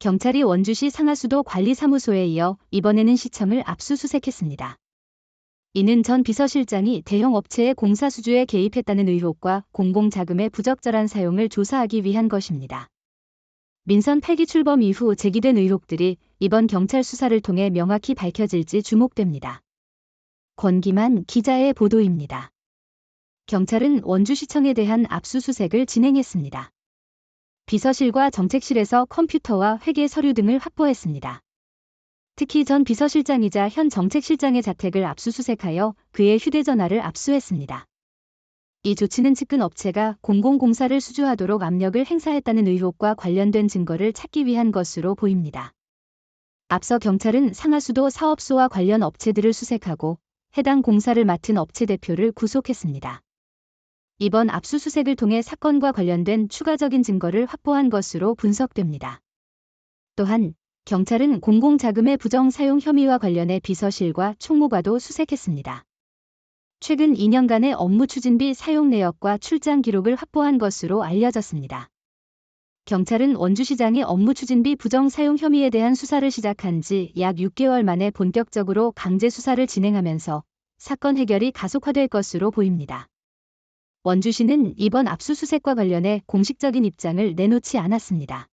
경찰이 원주시 상하수도 관리사무소에 이어 이번에는 시청을 압수수색했습니다. 이는 전 비서실장이 대형 업체의 공사 수주에 개입했다는 의혹과 공공자금의 부적절한 사용을 조사하기 위한 것입니다. 민선 8기 출범 이후 제기된 의혹들이 이번 경찰 수사를 통해 명확히 밝혀질지 주목됩니다. 권기만 기자의 보도입니다. 경찰은 원주시청에 대한 압수수색을 진행했습니다. 비서실과 정책실에서 컴퓨터와 회계 서류 등을 확보했습니다. 특히 전 비서실장이자 현 정책실장의 자택을 압수수색하여 그의 휴대전화를 압수했습니다. 이 조치는 측근 업체가 공공공사를 수주하도록 압력을 행사했다는 의혹과 관련된 증거를 찾기 위한 것으로 보입니다. 앞서 경찰은 상하수도 사업소와 관련 업체들을 수색하고 해당 공사를 맡은 업체 대표를 구속했습니다. 이번 압수수색을 통해 사건과 관련된 추가적인 증거를 확보한 것으로 분석됩니다. 또한 경찰은 공공자금의 부정 사용 혐의와 관련해 비서실과 총무과도 수색했습니다. 최근 2년간의 업무 추진비 사용 내역과 출장 기록을 확보한 것으로 알려졌습니다. 경찰은 원주시장의 업무 추진비 부정 사용 혐의에 대한 수사를 시작한 지 약 6개월 만에 본격적으로 강제 수사를 진행하면서 사건 해결이 가속화될 것으로 보입니다. 원주시는 이번 압수수색과 관련해 공식적인 입장을 내놓지 않았습니다.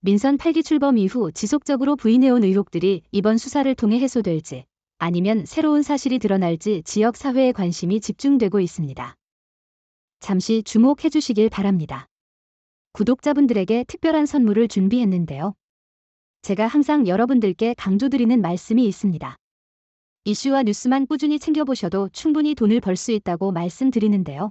민선 8기 출범 이후 지속적으로 부인해온 의혹들이 이번 수사를 통해 해소될지 아니면 새로운 사실이 드러날지 지역 사회의 관심이 집중되고 있습니다. 잠시 주목해 주시길 바랍니다. 구독자분들에게 특별한 선물을 준비했는데요. 제가 항상 여러분들께 강조드리는 말씀이 있습니다. 이슈와 뉴스만 꾸준히 챙겨보셔도 충분히 돈을 벌 수 있다고 말씀드리는데요.